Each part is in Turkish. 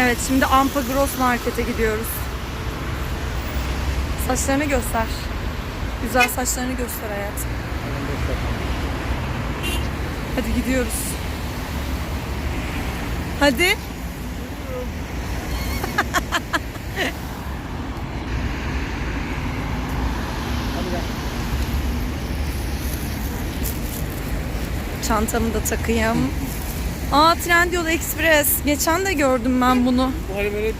Evet şimdi Ampa Gross Market'e gidiyoruz. Saçlarını göster. Güzel saçlarını göster hayatım. Hadi gidiyoruz. Hadi. Çantamı da takayım. Aa Trendyol Express. Geçen de gördüm ben bunu. Bu hani böyle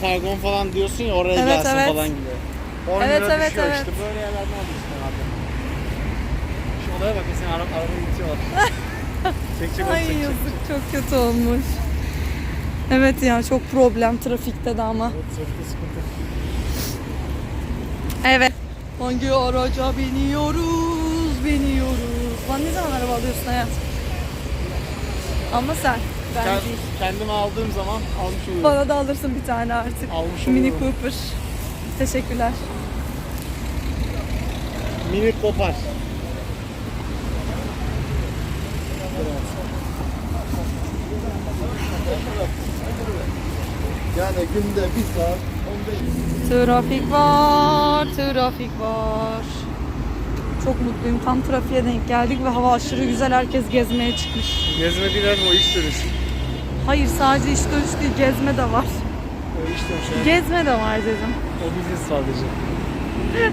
kargon falan diyorsun ya oraya Evet, gelsin evet. falan gibi. 10 Evet, lira evet, düşüyor evet. işte böyle yerlerden alıyorsun herhalde. Şu olaya bak mesela araba, arabayı itiyorlar. çek çek Ay çek çek. yazık çok kötü olmuş. Evet ya çok problem trafikte de ama. Evet, trafikte sıkıntı. Evet. Hangi araca biniyoruz, biniyoruz. Lan ne zaman araba alıyorsun hayat? Ama sen. Ben Kend- değil. kendime aldığım zaman almış oluyorum. Bana da alırsın bir tane artık. Almış Mini oluyorum. Cooper. Teşekkürler. Mini kopar. Yani günde bir saat 15 Trafik var, trafik var. Çok mutluyum. Tam trafiğe denk geldik ve hava aşırı güzel. Herkes gezmeye çıkmış. Gezme değil abi o iş dönüşü. Hayır sadece iş dönüş değil, gezme de var. O iş dönüşü. Gezme de var dedim. O biziz sadece.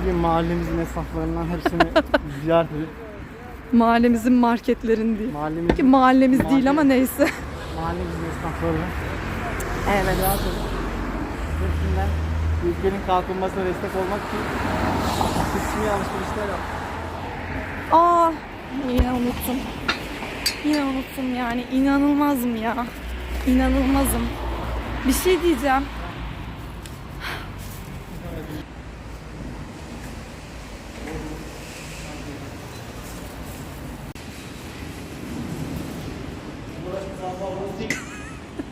Bugün mahallemizin esnaflarından hepsini ziyaret edip Mahallemizin marketlerin değil. Ki mahallemizin, mahallemiz değil Mahalle. ama neyse. mahallemizin esnaflarını Evet. ziyaret edip hepsinden ülkenin kalkınmasına destek olmak için kısmi alışverişler. Aa yine unuttum. Yine unuttum yani. İnanılmazım ya. İnanılmazım. Bir şey diyeceğim.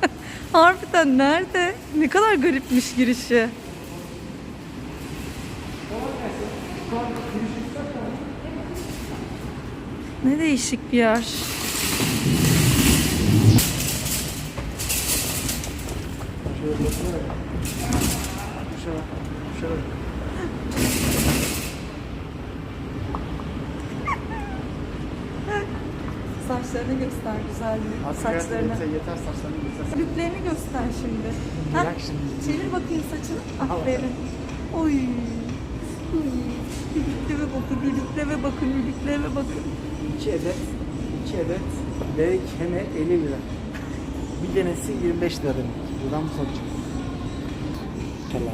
Harbiden nerede? Ne kadar garipmiş girişi. Ne değişik bir yer. Saçlarını göster güzelliği. Saçlarını. yeter, yeter saçlarını göster. Lüplerini göster şimdi. Ha? Çevir bakayım saçını. Aferin. Oy. Oy. Lüliklere bakın, lüliklere bakın, lüliklere bakın. 2 adet, 2 adet V keme 50 lira. Bir denesi 25 lira demek. Buradan bu sonuç. Helal.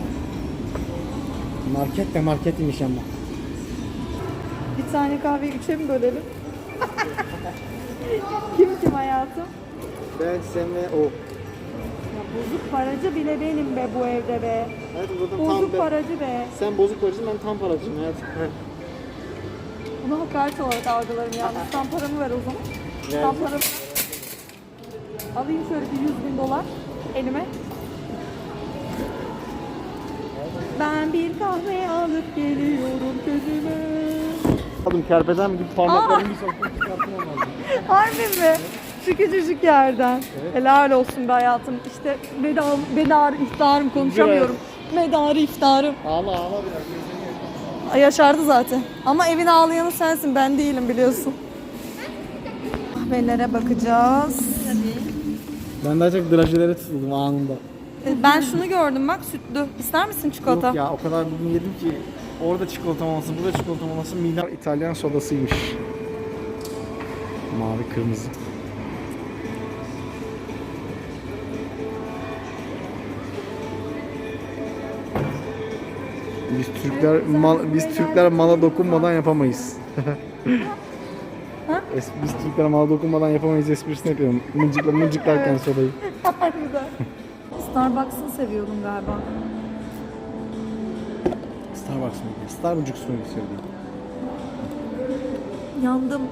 Market de marketmiş ama. Bir tane kahveyi üçe mi bölelim? kim kim hayatım? Ben, sen ve o. Ya bozuk paracı bile benim be bu evde be. Evet zaten tam Bozuk ben. paracı be. Sen bozuk paracısın ben tam paracıyım hayatım. Bunu hakaret olarak algılarım yalnız. Tam paramı ver o zaman. Tam paramı Alayım şöyle bir 100 bin dolar elime. Ben bir kahve alıp geliyorum közüme. Aldım kerbeden gibi parmaklarımı bir çıkartmam lazım. Harbi mi? Şu küçücük yerden. Helal olsun be hayatım. İşte medar, medar iftarım konuşamıyorum. Medarı iftarım. Ağla ağla biraz gözlerini Yaşardı zaten. Ama evin ağlayanı sensin ben değilim biliyorsun. Kahvelere bakacağız. Ben daha çok drajelere tutuldum anında. E, Ben şunu gördüm bak sütlü. İster misin çikolata? Yok ya o kadar bugün yedim ki orada çikolatam olmasın, burada çikolatam olmasın. Midem İtalyan sodasıymış. Mavi kırmızı. Biz Türkler mal, biz Türkler mala dokunmadan yapamayız. Es- biz Türkler mala dokunmadan yapamayız esprisini yapıyorum. Mıncıkla mıncıklarken sodayı. Harbiden. Starbucks'ı seviyordum galiba. Starbucks mı? Starbucks mu söyleyeyim? Yandım.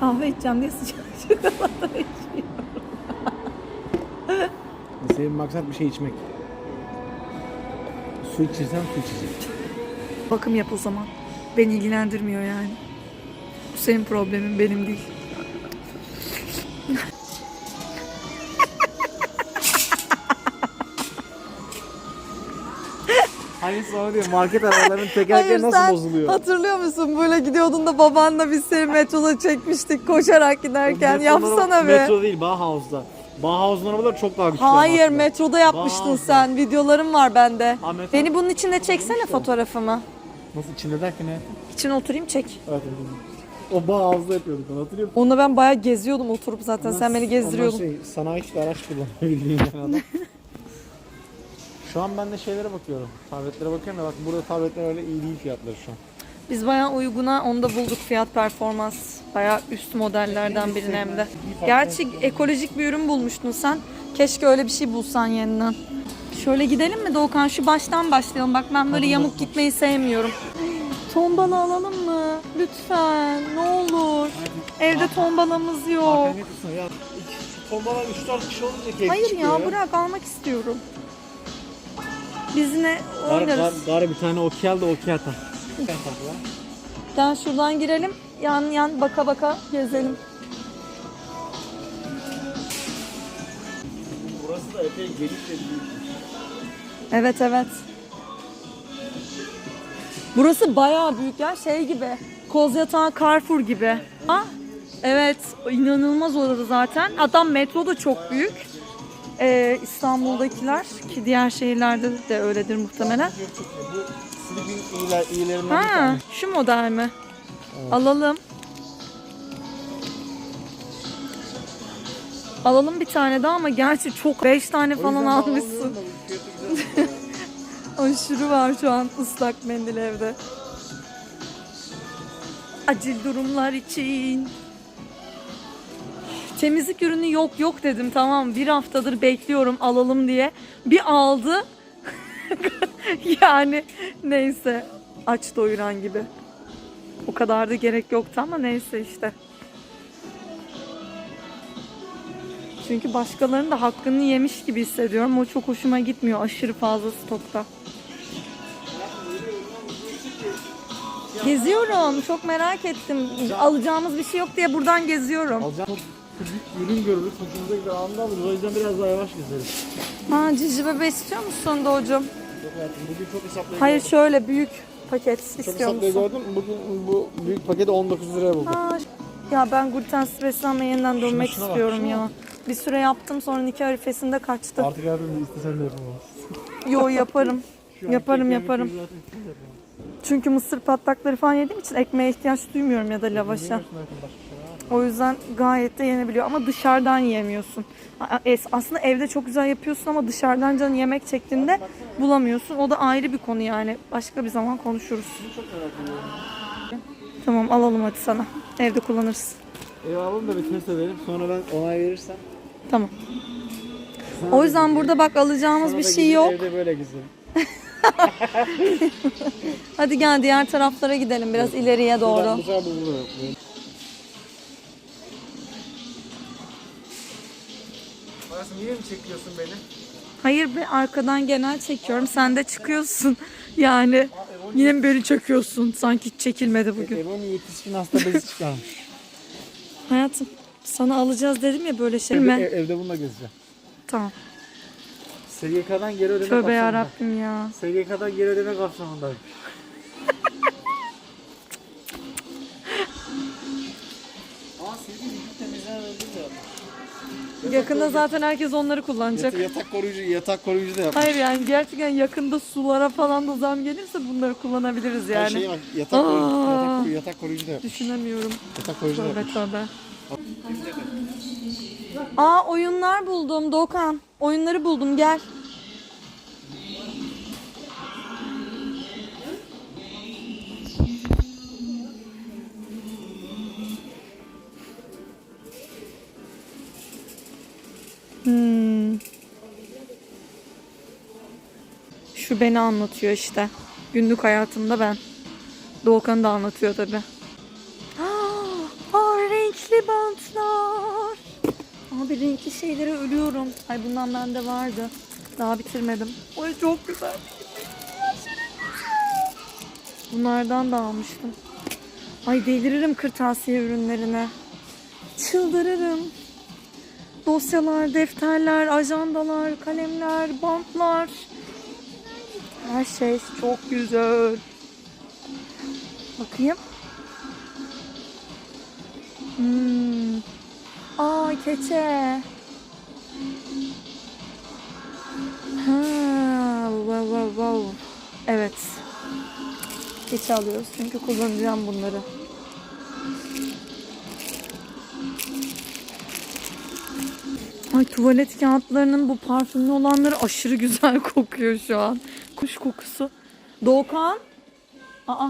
Kahve içeceğim diye sıcak çikolata içiyorum. Senin maksat bir şey içmek. Su içirsen su içecek. Bakım yap o zaman. Beni ilgilendirmiyor yani. Bu senin problemin benim değil. Hani sonra diyor market arabalarının tekerleri nasıl bozuluyor? Hatırlıyor musun böyle gidiyordun da babanla biz seni metroda çekmiştik koşarak giderken Metrolar, yapsana be. Metro değil Bauhaus'da. Bauhaus'un arabaları çok daha güçlü. Hayır aslında. metroda yapmıştın Bazı. sen. Videolarım var bende. Ha, metro- Beni bunun içinde çeksene fotoğrafımı. Nasıl içinde derken ne? İçine oturayım çek. Evet. O Bauhaus'da yapıyorduk onu hatırlıyor musun? Onunla ben bayağı geziyordum oturup zaten. Sen beni gezdiriyordun. Şey, sanayi içi araç kullanıyor bildiğin yani adam. Şu an ben de şeylere bakıyorum. Tabletlere bakıyorum da bak burada tabletler öyle iyi değil fiyatları şu an. Biz bayağı uyguna onu da bulduk fiyat performans. Bayağı üst modellerden birini hem de. Gerçi ekolojik bir ürün bulmuştun sen. Keşke öyle bir şey bulsan yeniden. Şöyle gidelim mi Doğukan? Şu baştan başlayalım. Bak ben böyle yamuk gitmeyi sevmiyorum. Tombala alalım mı? Lütfen. Ne olur. Evde tombalamız yok. Tombalar 3-4 kişi olunca keyif Hayır çıkıyor ya bırak almak istiyorum. Biz ne oynarız? gar, gar bir tane okel de okel tak. Gel şuradan girelim. Yan yan baka baka gezelim. Burası da epey geniş ve büyük. Evet evet. Burası bayağı büyük ya şey gibi. Koz yatağı Carrefour gibi. Ah evet inanılmaz orası zaten. Hatta metro da çok büyük. Ee, İstanbul'dakiler ki diğer şehirlerde de öyledir muhtemelen. Bu bir Ha tane. şu model mi? Alalım. Alalım bir tane daha ama gerçi çok 5 tane falan almışsın. Aşırı var şu an ıslak mendil evde. Acil durumlar için. Temizlik ürünü yok yok dedim tamam bir haftadır bekliyorum alalım diye. Bir aldı. yani neyse aç doyuran gibi. O kadar da gerek yoktu ama neyse işte. Çünkü başkalarının da hakkını yemiş gibi hissediyorum. O çok hoşuma gitmiyor aşırı fazla stokta. Geziyorum. Çok merak ettim. Alacağımız bir şey yok diye buradan geziyorum. Alacağım çok büyük ürün görürüz. Hoşumuza gider anda alırız. O yüzden biraz daha yavaş gezeriz. Ha cici bebe istiyor musun Doğucum? Yok hayatım bugün çok hesaplayı Hayır şöyle büyük paket Çok istiyor musun? gördüm. Bugün bu büyük paketi 19 liraya buldum. Ha, ya ben glutensiz beslenme yeniden dönmek şuna bak, istiyorum şuna ya. Bir süre yaptım sonra nikah arifesinde kaçtı. Artık hayatımda istesen de yapamaz. Yo yaparım. Yaparım, yaparım. Çünkü mısır patlakları falan yediğim için ekmeğe ihtiyaç duymuyorum ya da lavaşa. O yüzden gayet de yenebiliyor ama dışarıdan yiyemiyorsun. Aslında evde çok güzel yapıyorsun ama dışarıdan canın yemek çektiğinde bulamıyorsun. O da ayrı bir konu yani. Başka bir zaman konuşuruz. Tamam alalım hadi sana. Evde kullanırız. Ev alalım da bir test edelim. Sonra ben onay verirsem. Tamam. sana O yüzden burada bak alacağımız Sana bir şey gideyim, yok. Evde böyle gezelim. Hadi gel diğer taraflara gidelim biraz ileriye doğru. Buradan bu niye mi çekiyorsun beni? Hayır be arkadan genel çekiyorum. Sen de çıkıyorsun. Yani yine mi beni çekiyorsun? Sanki hiç çekilmedi bugün. Ebon yetişkin hasta bezi çıkarmış. Hayatım sana alacağız dedim ya böyle şey Evde, mi? ev- evde bununla gezeceğim. Tamam. SGK'dan geri ödeme Tövbe kapsamında. yarabbim ya. SGK'dan geri ödeme kapsamında. Yakında zaten herkes onları kullanacak. Yatak, yatak koruyucu, yatak koruyucu da yapmış. Hayır yani gerçekten yakında sulara falan da zam gelirse bunları kullanabiliriz Her yani. şeye bak, yatak, koruyucu, Aa. yatak, koruyucu, yatak koruyucu da yapmış. Düşünemiyorum. Yatak koruyucu da Tövbe yapmış. tövbe. Aa oyunlar buldum Doğukan. Oyunları buldum gel. Hmm. Şu beni anlatıyor işte. Günlük hayatımda ben. Doğukan da anlatıyor tabi. Aa, renkli bantlar. Abi renkli şeylere ölüyorum. Ay bundan bende vardı. Daha bitirmedim. Ay çok güzel. Bunlardan da almıştım. Ay deliririm kırtasiye ürünlerine. Çıldırırım. Dosyalar, defterler, ajandalar, kalemler, bantlar. Her şey çok güzel. Bakayım. Hmm. Aa keçe. Ha, wow, wow, wow. Evet. Keçe alıyoruz çünkü kullanacağım bunları. Ay tuvalet kağıtlarının bu parfümlü olanları aşırı güzel kokuyor şu an. Kuş kokusu. Doğukan. Aa.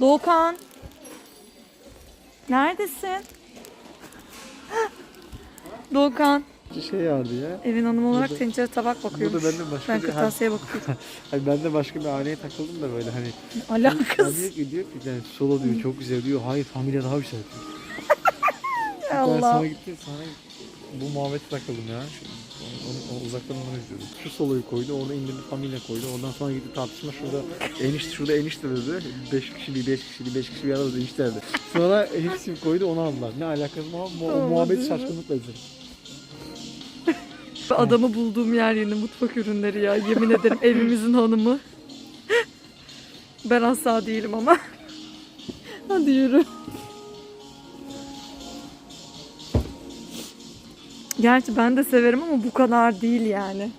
Doğukan. Neredesin? Doğukan. Şey vardı ya. Evin hanımı olarak Burada- tencere tabak bakıyormuş. burada ben de başka ben bir- kırtasiye bakıyorum. Hani ben de başka bir haneye takıldım da böyle hani. Alakası. diyor ki, diyor ki yani solo diyor çok güzel diyor. Hayır familya daha güzel diyor. Allah. sana gittim sana bu muhabbete takıldım ya. Onu, onu, uzaktan onu izliyordum. Şu soloyu koydu, onu indirdi familya koydu. Ondan sonra gitti tartışma şurada enişte şurada enişte dedi. 5 kişi bir 5 kişi bir 5 kişi bir arada enişte dedi. Sonra hepsi koydu onu aldılar. Ne alakası var? Bu, o muhabbet şaşkınlıkla izledim. Adamı bulduğum yer yeni mutfak ürünleri ya. Yemin ederim evimizin hanımı. Ben asla değilim ama. Hadi yürü. Gerçi ben de severim ama bu kadar değil yani.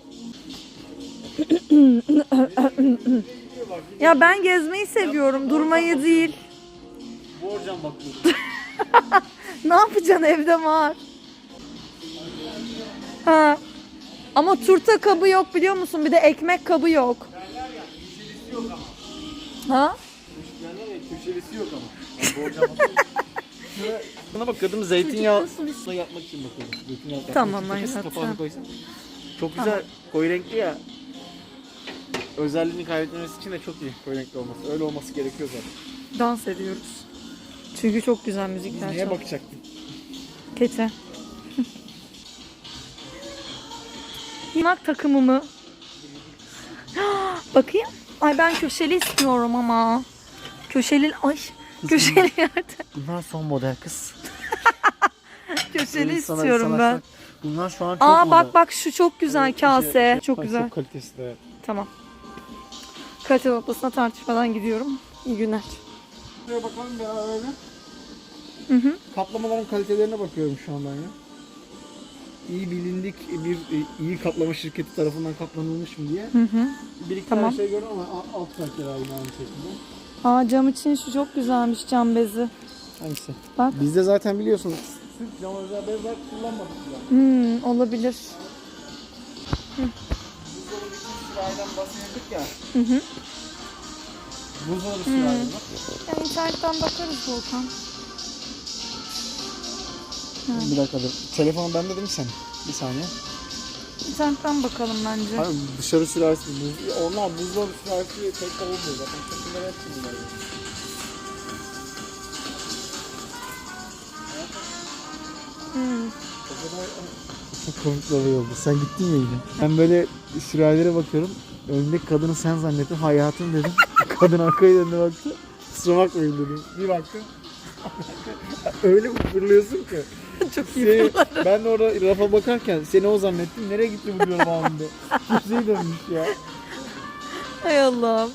ya ben gezmeyi seviyorum, durmayı değil. Borcam bakıyordum. Ne yapacaksın evde var? Ha. Ama turta kabı yok biliyor musun? Bir de ekmek kabı yok. Ha? Köşelisi yok ama. Bakıyordum. Buna bakıyordum zeytinyağı su yapmak için bakıyordum. Zeytinyağı yapmak Tamam, için. Kafası hayatım. koysan. Çok güzel koyu renkli ya. Özelliğini kaybetmemesi için de çok iyi koyu renkli olması. Öyle olması gerekiyor zaten. Dans ediyoruz. Çünkü çok güzel müzikler Neye çalıyor. bakacaktık? Keçe. Yemek takımımı. Bakayım. Ay ben köşeli istiyorum ama. Köşeli ay köşeli yerde. Bunlar son model kız. Köşeli Sana- istiyorum sana- ben. Bunlar şu an çok Aa bak bak şu çok güzel kase. Şey- Çok güzel. Çok kalitesi de. Tamam. Kalite noktasına tartışmadan gidiyorum. İyi günler. Şuraya bakalım ya öyle. Hı hı. Kaplamaların kalitelerine bakıyorum şu an ben ya. İyi bilindik bir e, iyi kaplama şirketi tarafından kaplanılmış mı diye. Hı hı. Bir iki Tamam. tane şey gördüm ama a- alt kaliteler aynı aynı şekilde. Aa cam için şu çok güzelmiş cam bezi. Hangisi? Bak. Bizde zaten biliyorsunuz. Sırf cam özel bez var kullanmadık bile. Hmm, olabilir. Buzdolabı için sırayla bahsettik ya. Hı hı. Buzdolabı sırayla bak. Ya internetten bakarız Volkan. Bir dakika dur. Telefon bende değil mi senin? Bir saniye. İnternetten bakalım bence. Hayır dışarı sürersin. Buz, onlar buzdolabı sürersi tek olmuyor zaten. Şekiller hepsi bunlar. Hmm. Çok komik olay oldu. Sen gittin ya yine. Ben böyle sürelere bakıyorum. Önündeki kadını sen zannettim. Hayatım dedim. Kadın arkaya döndü baktı. Kusura bakmayın dedim. Bir baktım. Öyle fırlıyorsun ki. çok iyi. Seni, ben de orada rafa bakarken seni o zannettim. Nereye gitti bu diyorum anında. Kimseye dönmüş ya. Hay Allah'ım.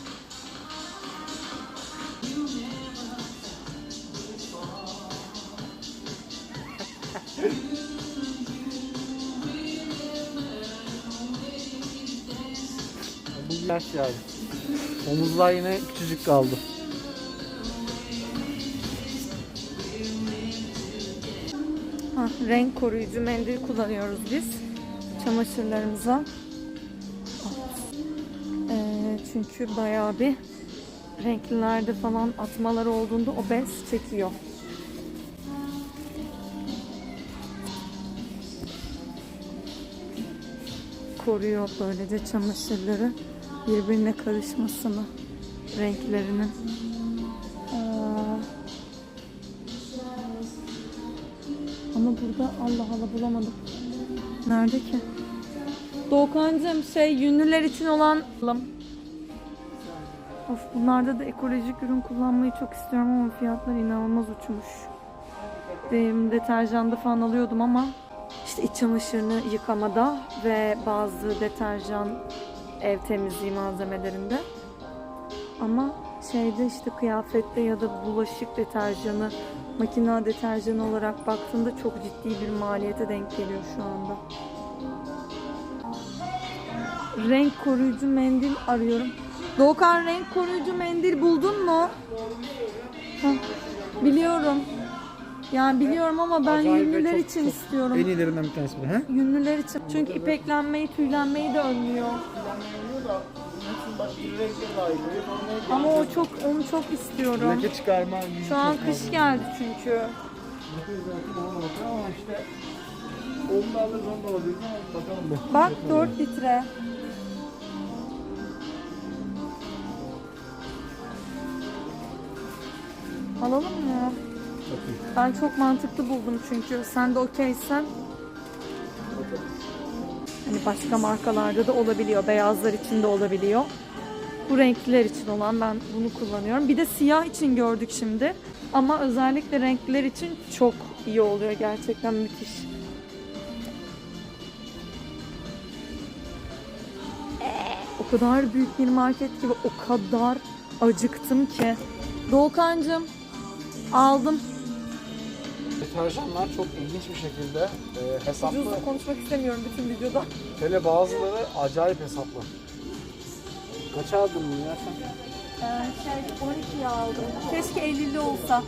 Bu yaş yani. Omuzlar yine küçücük kaldı. Renk koruyucu mendil kullanıyoruz biz çamaşırlarımıza. Ee, çünkü bayağı bir renklilerde falan atmalar olduğunda o bez çekiyor. Koruyor böylece çamaşırları birbirine karışmasını renklerinin. Burada Allah Allah bulamadım. Nerede ki? Doğukancığım şey yünlüler için olan Of bunlarda da ekolojik ürün kullanmayı çok istiyorum ama fiyatlar inanılmaz uçmuş. Benim deterjanda falan alıyordum ama işte iç çamaşırını yıkamada ve bazı deterjan ev temizliği malzemelerinde. Ama şeyde işte kıyafette ya da bulaşık deterjanı, makine deterjanı olarak baktığında çok ciddi bir maliyete denk geliyor şu anda. Renk koruyucu mendil arıyorum. Doğukan renk koruyucu mendil buldun mu? Heh, biliyorum. Yani biliyorum ama ben Acayip yünlüler çok- için çok istiyorum. En iyilerinden bir tanesi bu. He? Yünlüler için. Çünkü ipeklenmeyi, tüylenmeyi de önlüyor. Kullanılıyor da Ama o çok onu çok istiyorum. Leke çıkarma. Şu an kış geldi çünkü. Ama işte bakalım be. Bak 4 litre. Alalım mı? Ben çok mantıklı buldum çünkü. Sen de okeysen. Hani başka markalarda da olabiliyor. Beyazlar için de olabiliyor. Bu renkliler için olan ben bunu kullanıyorum. Bir de siyah için gördük şimdi. Ama özellikle renkliler için çok iyi oluyor. Gerçekten müthiş. O kadar büyük bir market gibi o kadar acıktım ki. Doğukancığım aldım. Deterjanlar çok ilginç bir şekilde e, hesaplı. Ucuzla konuşmak istemiyorum bütün videoda. Hele bazıları acayip hesaplı. Kaça aldın bunu ya sen? Ee, şey 12'ye aldım. Keşke 50'li olsa.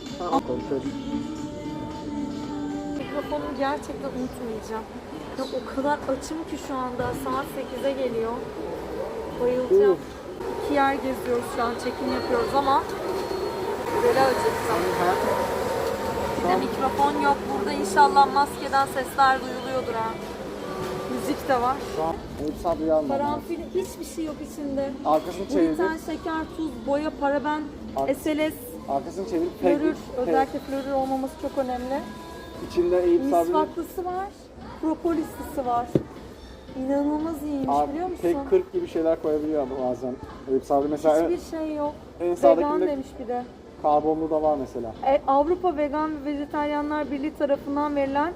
Mikrofonumu gerçekten unutmayacağım. Ya o kadar açım ki şu anda. Saat 8'e geliyor. Bayılacağım. İki yer geziyoruz şu an. Çekim yapıyoruz ama böyle acıktım. Bir de mikrofon yok. Burada inşallah maskeden sesler duyuluyordur ha. Müzik de var. Şu an Sabri'yi almadım. Karanfil hiçbir şey yok içinde. Arkasını çevirdik. Gluten, şeker, tuz, boya, paraben, Ar- SLS, Arkasını çevirip florür. Özellikle florür olmaması çok önemli. içinde Eyüp Sabri Misvaklısı var, propolislısı var. İnanılmaz iyiymiş Abi, biliyor musun? tek 40 gibi şeyler koyabiliyor ama bazen. Eyüp Sabri mesela Hiçbir şey yok. en Vegan sağdakinde demiş bir de. Karbonlu da var mesela. E, Avrupa Vegan ve Vejetaryenler Birliği tarafından verilen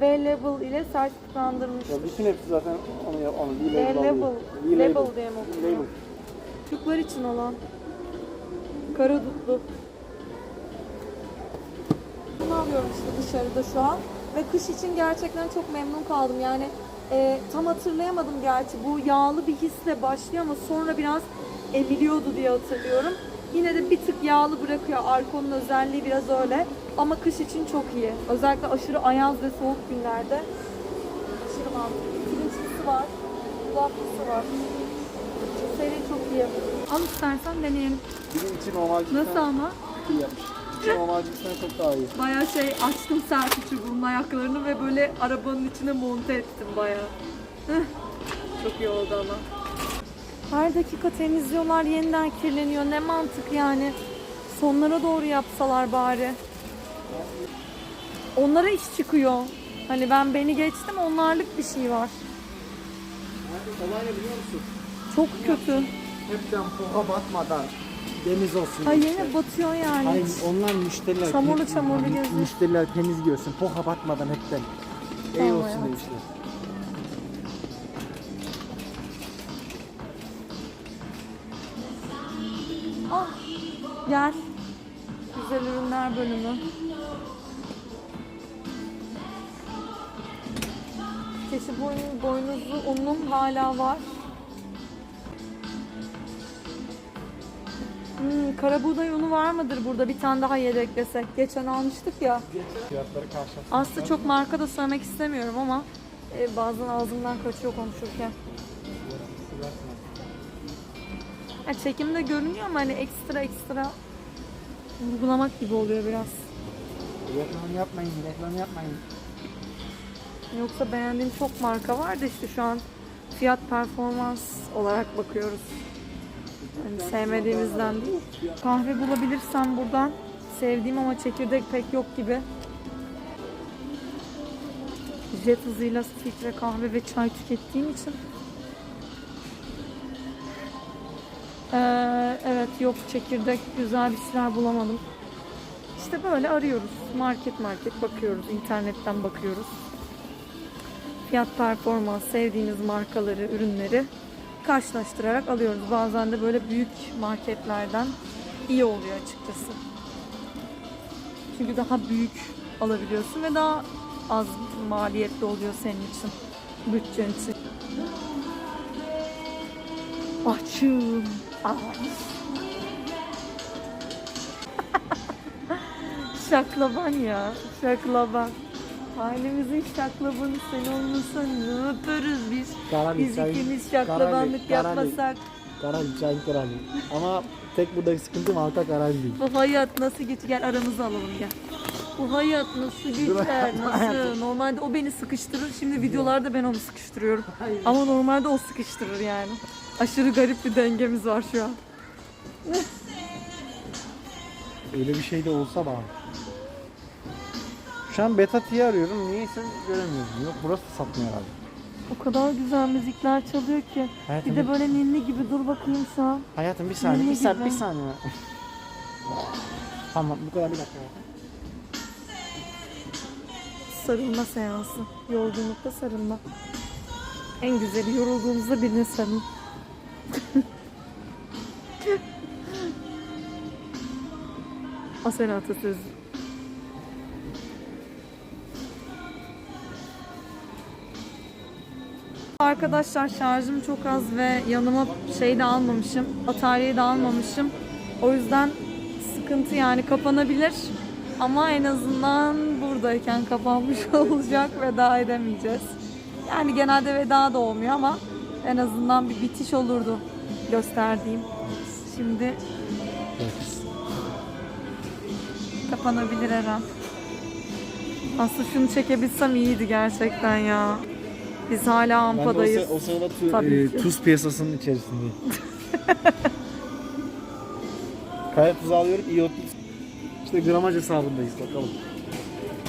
V-Label ile sertifiklandırmış. Ya bütün hepsi zaten onu onu V-Label. alıyor. Label diye mi okunuyor? Label. Çocuklar için olan. Kara dutlu. Bunu alıyorum işte dışarıda şu an. Ve kış için gerçekten çok memnun kaldım. Yani e, tam hatırlayamadım gerçi. Bu yağlı bir hisle başlıyor ama sonra biraz emiliyordu diye hatırlıyorum. Yine de bir tık yağlı bırakıyor. Arkonun özelliği biraz öyle. Ama kış için çok iyi. Özellikle aşırı ayaz ve soğuk günlerde. Aşırı mantıklı. Pirinçlisi var. Yulaflısı var. Seri çok iyi. Al istersen deneyelim. Bizim için normal cipsten Nasıl ama? iyi yapmış. İçi normal cipsten çok daha iyi. Bayağı şey açtım selfie çubuğunun ayaklarını ve böyle arabanın içine monte ettim. Heh, Çok iyi oldu ama. Her dakika temizliyorlar, yeniden kirleniyor. Ne mantık yani. Sonlara doğru yapsalar bari. Onlara iş çıkıyor. Hani ben beni geçtim onlarlık bir şey var. Olay ne biliyor musun? Çok kötü. Hepten poğa batmadan deniz olsun. Ha işte. yine batıyor yani. Hayır onlar müşteriler. Çamurlu çamurlu geziyor. Müşteriler temiz görsün. Poha batmadan hepten. İyi olsun demişler. Ah gel. Güzel ürünler bölümü. Keçi boynu, boynuzlu unum hala var. Hmm, kara buğday unu var mıdır burada? Bir tane daha yedeklesek. Geçen almıştık ya. Fiyatları karşılaştırmak. Aslında çok marka da söylemek istemiyorum ama e, bazen ağzımdan kaçıyor konuşurken. Ya çekimde görünüyor ama hani ekstra ekstra vurgulamak gibi oluyor biraz. Reklam yapmayın, reklam yapmayın. Yoksa beğendiğim çok marka var da işte şu an fiyat performans olarak bakıyoruz. Hani sevmediğimizden değil. Kahve bulabilirsem buradan sevdiğim ama çekirdek pek yok gibi. Jet hızıyla filtre kahve ve çay tükettiğim için. Ee, evet yok çekirdek güzel bir şeyler bulamadım. İşte böyle arıyoruz. Market market bakıyoruz. internetten bakıyoruz. Fiyat performans, sevdiğimiz markaları, ürünleri karşılaştırarak alıyoruz. Bazen de böyle büyük marketlerden iyi oluyor açıkçası. Çünkü daha büyük alabiliyorsun ve daha az maliyetli oluyor senin için. Bütçen için. Açım. Şaklaban ya. Şaklaban. Ailemizin şaklabanı sen olmasan ne yaparız biz? Karan Biz ikimiz şaklabanlık yapmasak. Karan çay karan. Ama tek buradaki sıkıntı halka karan değil. Bu hayat nasıl geçer? Gel aramızı alalım gel. Bu hayat nasıl geçer? Nasıl? Normalde o beni sıkıştırır. Şimdi videolarda ben onu sıkıştırıyorum. Ama normalde o sıkıştırır yani. Aşırı garip bir dengemiz var şu an. Öyle bir şey de olsa bana. Şu an Beta T'yi arıyorum. Niyeyse göremiyorum. Yok burası da satmıyor herhalde. O kadar güzel müzikler çalıyor ki. Hayatım, Bir de böyle ninni gibi dur bakayım an. hayatım bir saniye. Ninni Bir saniye. Bir gibi. saniye. tamam bu kadar bir dakika. Sarılma seansı. Yorgunlukta sarılma. En güzeli yorulduğumuzda birine sarıl. Asena atasözü. Arkadaşlar şarjım çok az ve yanıma şey de almamışım. Bataryayı da almamışım. O yüzden sıkıntı yani kapanabilir. Ama en azından buradayken kapanmış olacak. Veda edemeyeceğiz. Yani genelde veda da olmuyor ama en azından bir bitiş olurdu gösterdiğim. Şimdi kapanabilir her an. Aslında şunu çekebilsem iyiydi gerçekten ya. Biz hala ampadayız. o, sırada tu- Tabii e, ki. tuz piyasasının içerisindeyim. Kaya tuzu alıyorum, iot İşte gramaj hesabındayız bakalım.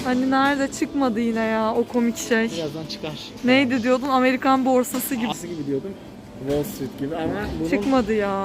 Hani nerede çıkmadı yine ya o komik şey. Birazdan çıkar. Neydi diyordun Amerikan borsası gibi. Aslı gibi diyordum. Wall Street gibi ama bunun Çıkmadı ya.